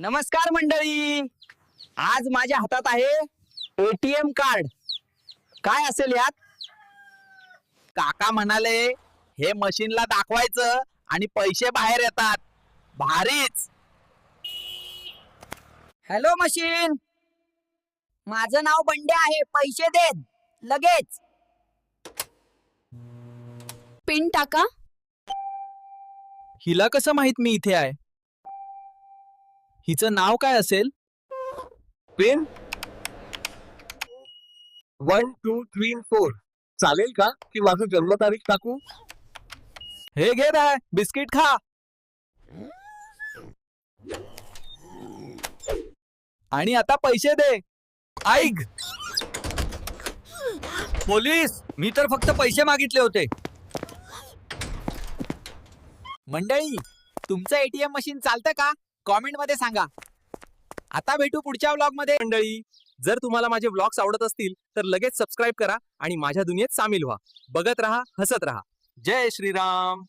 नमस्कार मंडळी. आज माझ्या हातात आहे एटीएम कार्ड. काय असेल यात? काका म्हणाले हे मशीनला दाखवायचं आणि पैसे बाहेर येतात. भारीच. हॅलो मशीन माझं नाव बंडे आहे. पैसे देत. लगेच. पिन टाका. हिला कसं माहीत मी इथे आहे? हिचं नाव काय असेल? Pen? One two three four. चालेल का? की माझं जन्मतारीख टाकू? हे घे बाय बिस्किट खा. आणि आता पैसे दे. ऐक. पोलीस मी तर फक्त पैसे मागितले होते. मंडळी तुमचं एटीएम मशीन चालतं का? कॉमेंटमध्ये सांगा. आता भेटू पुढच्या व्लॉगमध्ये मंडळी जर तुम्हाला माझे व्लॉग्स आवडत असतील तर लगेच सबस्क्राईब करा आणि माझ्या दुनियेत सामील व्हा. बघत राहा हसत राहा. जय श्रीराम.